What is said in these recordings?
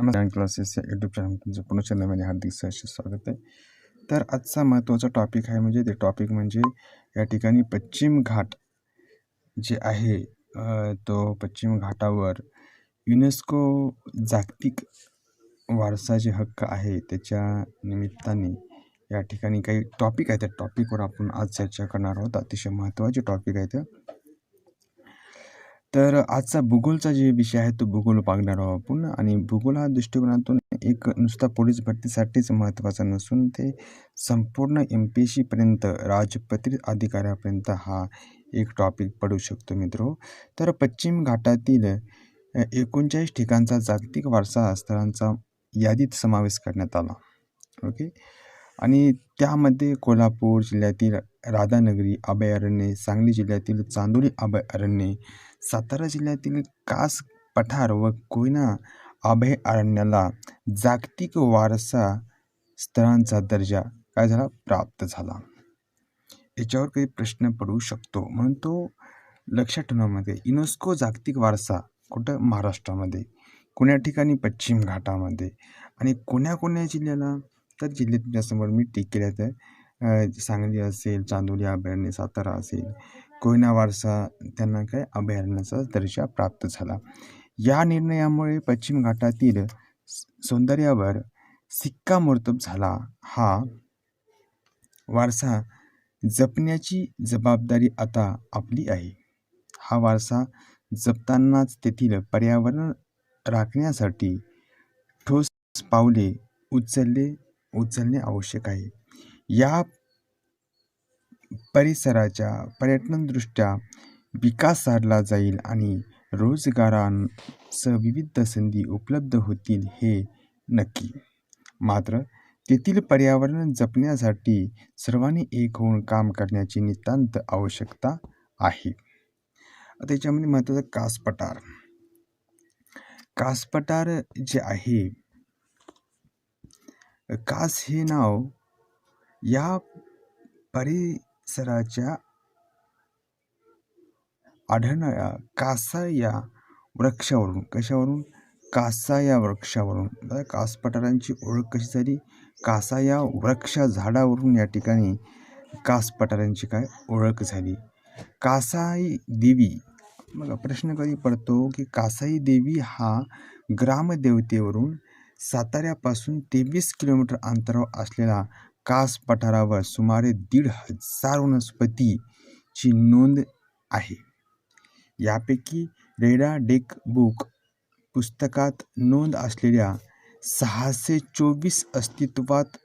नमस्कार क्लासेस या YouTube channel तुमचं पुन्हा चॅनलमध्ये हार्दिक सहर्ष स्वागत आहे. तर आजचा महत्त्वाचा टॉपिक आहे म्हणजे ते टॉपिक म्हणजे या ठिकाणी पश्चिम घाट जे आहे तो पश्चिम घाटावर युनेस्को जागतिक वारसा जे हक्क आहे त्याच्या निमित्ताने या ठिकाणी काही टॉपिक आहे. त्या टॉपिकवर आपण आज चर्चा करणार आहोत. अतिशय महत्त्वाचे टॉपिक आहे ते. तर आजचा भूगोलचा जे विषय आहे तो भूगोल पाहणार आहोत आपण. आणि भूगोल हा दृष्टिकोनातून एक नुसता पोलीस भरतीसाठीच महत्त्वाचा नसून ते संपूर्ण एम पी एस सीपर्यंत राजपत्रित अधिकाऱ्यापर्यंत हा एक टॉपिक पडू शकतो मित्रो. तर पश्चिम घाटातील एकोणचाळीस ठिकाणचा जागतिक वारसा स्थळांचा यादीत समावेश करण्यात आला. ओके? आणि त्यामध्ये कोल्हापूर जिल्ह्यातील राधानगरी अभयारण्ये सांगली जिल्ह्यातील चांदोली अभयारण्ये सातारा जिल्ह्यातील कास पठार व कोयना अभयारण्याला जागतिक वारसा स्थळांचा दर्जा काय झाला? प्राप्त झाला. याच्यावर काही प्रश्न पडू शकतो. म्हणून तो लक्षात ठेवण्यामध्ये युनेस्को जागतिक वारसा कुठं? महाराष्ट्रामध्ये. कोण्या ठिकाणी? पश्चिम घाटामध्ये. आणि कोण्या कोण्या जिल्ह्याला? तर जिल्ह्यात समोर मी टीक केले आहेत सांगली असेल चांदोली अभयारण्य सातारा असेल. कोयना वारसा त्यांना काय अभयारण्याचा दर्जा प्राप्त झाला. या निर्णयामुळे पश्चिम घाटातील सौंदर्यावर शिक्कामोर्तब झाला. हा वारसा जपण्याची जबाबदारी आता आपली आहे. हा वारसा जपतानाच तेथील पर्यावरण राखण्यासाठी ठोस पावले उचलले उचलणे आवश्यक आहे. या परिसराच्या पर्यटनदृष्ट्या विकास साधला जाईल आणि रोजगारांसह विविध संधी उपलब्ध होतील हे नक्की. मात्र तेथील पर्यावरण जपण्यासाठी सर्वांनी एक होऊन काम करण्याची नितांत आवश्यकता आहे. त्याच्यामध्ये महत्त्वाचं कासपठार कासपठार जे आहे कास हे नाव या परी परिसराच्या आढळणाऱ्या कासा या वृक्षावरून कशावरून? कासा या वृक्षावरून. कास पठारांची ओळख कशी झाली? कासा या वृक्ष झाडावरून या ठिकाणी कास पठारांची काय ओळख झाली? कासाई देवी. बघा प्रश्न कधी पडतो की कासाई देवी हा ग्रामदेवतेवरून साताऱ्यापासून तेवीस किलोमीटर अंतरावर असलेला कास पठारावर सुमारे दीड हजार वनस्पतीची नोंद आहे. यापैकी रेडा डेक बुक पुस्तकात नोंद असलेल्या सहाशे चोवीस अस्तित्वात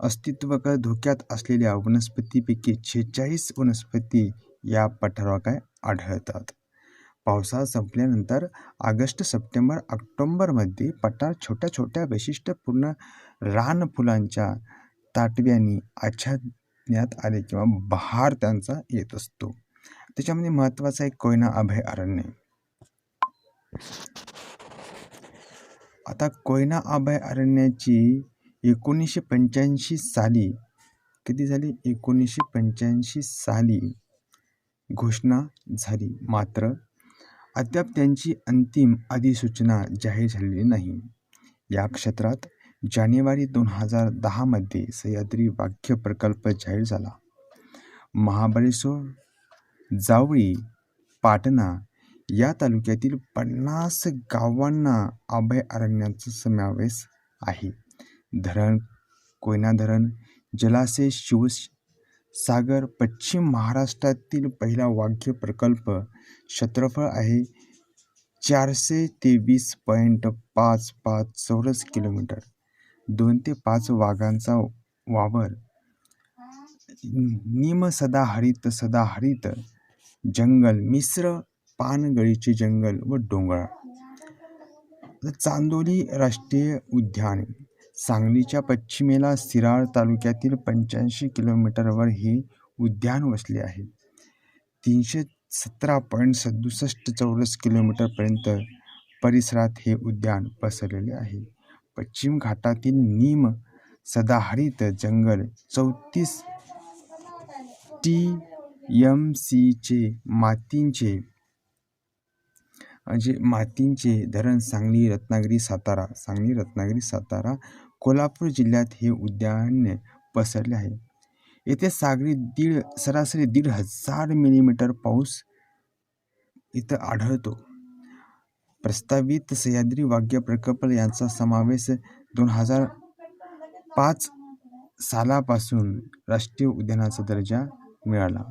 अस्तित्व धोक्यात असलेल्या वनस्पतीपैकी शेहेचाळीस वनस्पती या पठारावर काय आढळतात. पावसाळा संपल्यानंतर ऑगस्ट सप्टेंबर ऑक्टोंबरमध्ये पठार छोट्या छोट्या वैशिष्ट्यपूर्ण रानफुलांच्या ताटव्यांनी आच्छादण्यात आले किंवा बहार त्यांचा येत असतो. त्याच्यामध्ये महत्त्वाचा आहे कोयना अभयारण्य आता कोयना अभयारण्याची एकोणीसशे पंच्याऐंशी साली किती झाली? एकोणीसशे पंच्याऐंशी साली घोषणा झाली. मात्र अद्याप त्यांची अंतिम अधिसूचना जाहीर झालेली नाही. या क्षेत्रात जानेवारी दोन हजार दहामध्ये सह्याद्री वाक्य प्रकल्प जाहीर झाला. महाबळेश्वर जावळी पाटणा या तालुक्यातील पन्नास गावांना अभयारण्याचा समावेश आहे. धरण कोयना धरण जलाशय शिवसागर पश्चिम महाराष्ट्रातील पहिला वाघ्य प्रकल्प क्षेत्रफळ आहे चारशे तेवीस पॉईंट पाच पाच चौरस किलोमीटर. दोन ते पाच वाघांचा वावर. निम सदाहरित सदाहरित जंगल मिश्र पानगळीचे जंगल व डोंगराळ चांदोली राष्ट्रीय उद्यान. सांगलीच्या पश्चिमेला सिराळ तालुक्यातील पंच्याऐंशी किलोमीटरवर हे उद्यान वसले आहे. तीनशे सतरा पॉईंट सदुसष्ट चौरस किलोमीटरपर्यंत परिसरात हे उद्यान पसरलेले आहे. पश्चिम घाटातील नीम सदाहरित जंगल चौतीस टी एम सीचे मातींचे जे मातींचे धरण सांगली रत्नागिरी सातारा सांगली रत्नागिरी सातारा कोल्हापूर जिल्ह्यात हे उद्यान पसरले आहे. येथे सागरी दीड सरासरी दीड हजार मिलीमीटर पाऊस इथं आढळतो. प्रस्तावित सह्याद्री वाघ्य प्रकल्प यांचा समावेश दोन हजार पाच सालापासून राष्ट्रीय उद्यानाचा दर्जा मिळाला.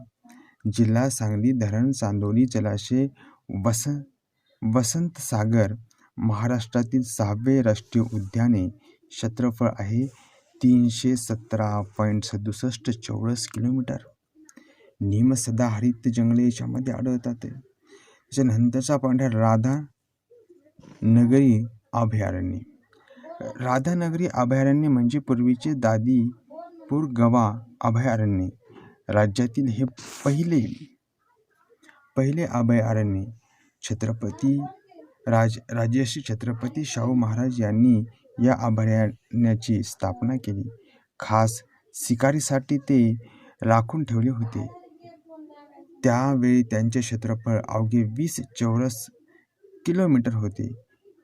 जिल्हा सांगली धरण चांदोली जलाशय वस वसंत सागर महाराष्ट्रातील सहावे राष्ट्रीय उद्याने क्षेत्रफळ आहे तीनशे सतरा पॉईंट सदुसष्ट चौरस किलोमीटर. निम सदाहरित जंगले याच्यामध्ये आढळतात त्याच्यानंतरचा पॉईंट आहे राधा नगरी अभयारण्य. राधानगरी अभयारण्य म्हणजे पूर्वीचे दादीपूर गवा अभयारण्य. राज्यातील हे पहिले पहिले अभयारण्य. छत्रपती राज राजर्षी छत्रपती शाहू महाराज यांनी या अभयारण्याची स्थापना केली. खास शिकारीसाठी ते राखून ठेवले होते. त्यावेळी त्यांचे क्षेत्रफळ अवघे वीस चौरस किलोमीटर होते.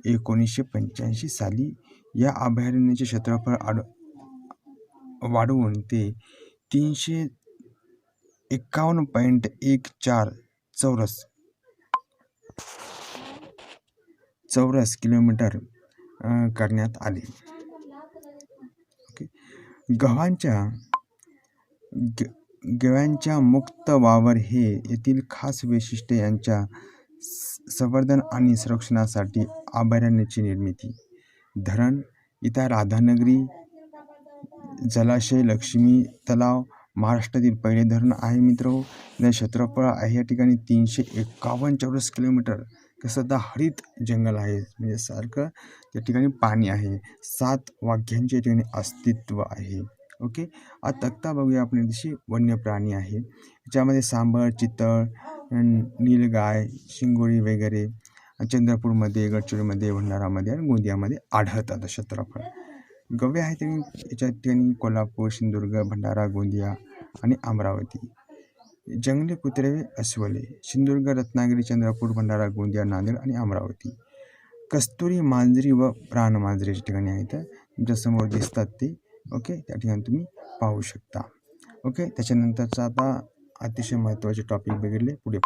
एकोणीसशे पंच्याऐंशी साली या अभयारण्याचे क्षेत्रफळ आड वाढवून ते तीनशे एकावन्न पॉईंट एक चार चौरस चौरस किलोमीटर करण्यात आले. गव्हांच्या ग गव्यांच्या मुक्त वावर हे येथील खास वैशिष्ट्य यांच्या संवर्धन आणि संरक्षणासाठी अभयारण्याची निर्मिती. धरण इथं राधानगरी जलाशय लक्ष्मी तलाव महाराष्ट्रातील पहिले धरण आहे मित्र. क्षेत्रफळ आहे या ठिकाणी तीनशे एकावन्न चौरस किलोमीटर. कसं हरित जंगल आहे म्हणजे सारखं त्या ठिकाणी पाणी आहे. सात वाघ्यांचे या ठिकाणी अस्तित्व आहे. ओके? आता तक्ता बघूया आपण तशी वन्य प्राणी आहे. ज्यामध्ये सांबर चितळ नीलगाय शिंगोळी वगैरे चंद्रपूरमध्ये गडचिरोलीमध्ये भंडारामध्ये आणि गोंदियामध्ये आढळतात क्षेत्रफळ. गवे आहे ते याच्या ठिकाणी कोल्हापूर सिंधुदुर्ग भंडारा गोंदिया आणि अमरावती जंगली कुत्रे अस्वले सिंधुदुर्ग रत्नागिरी चंद्रपूर भंडारा गोंदिया नांदेड आणि अमरावती. कस्तुरी मांजरी व प्राण मांजरीच्या ठिकाणी आहेत. तुमच्यासमोर दिसतात ते. ओके? त्या ठिकाणी तुम्ही पाहू शकता. ओके? त्याच्यानंतरचा आता अतिशय महत्त्वाचे टॉपिक बघितले. पुढे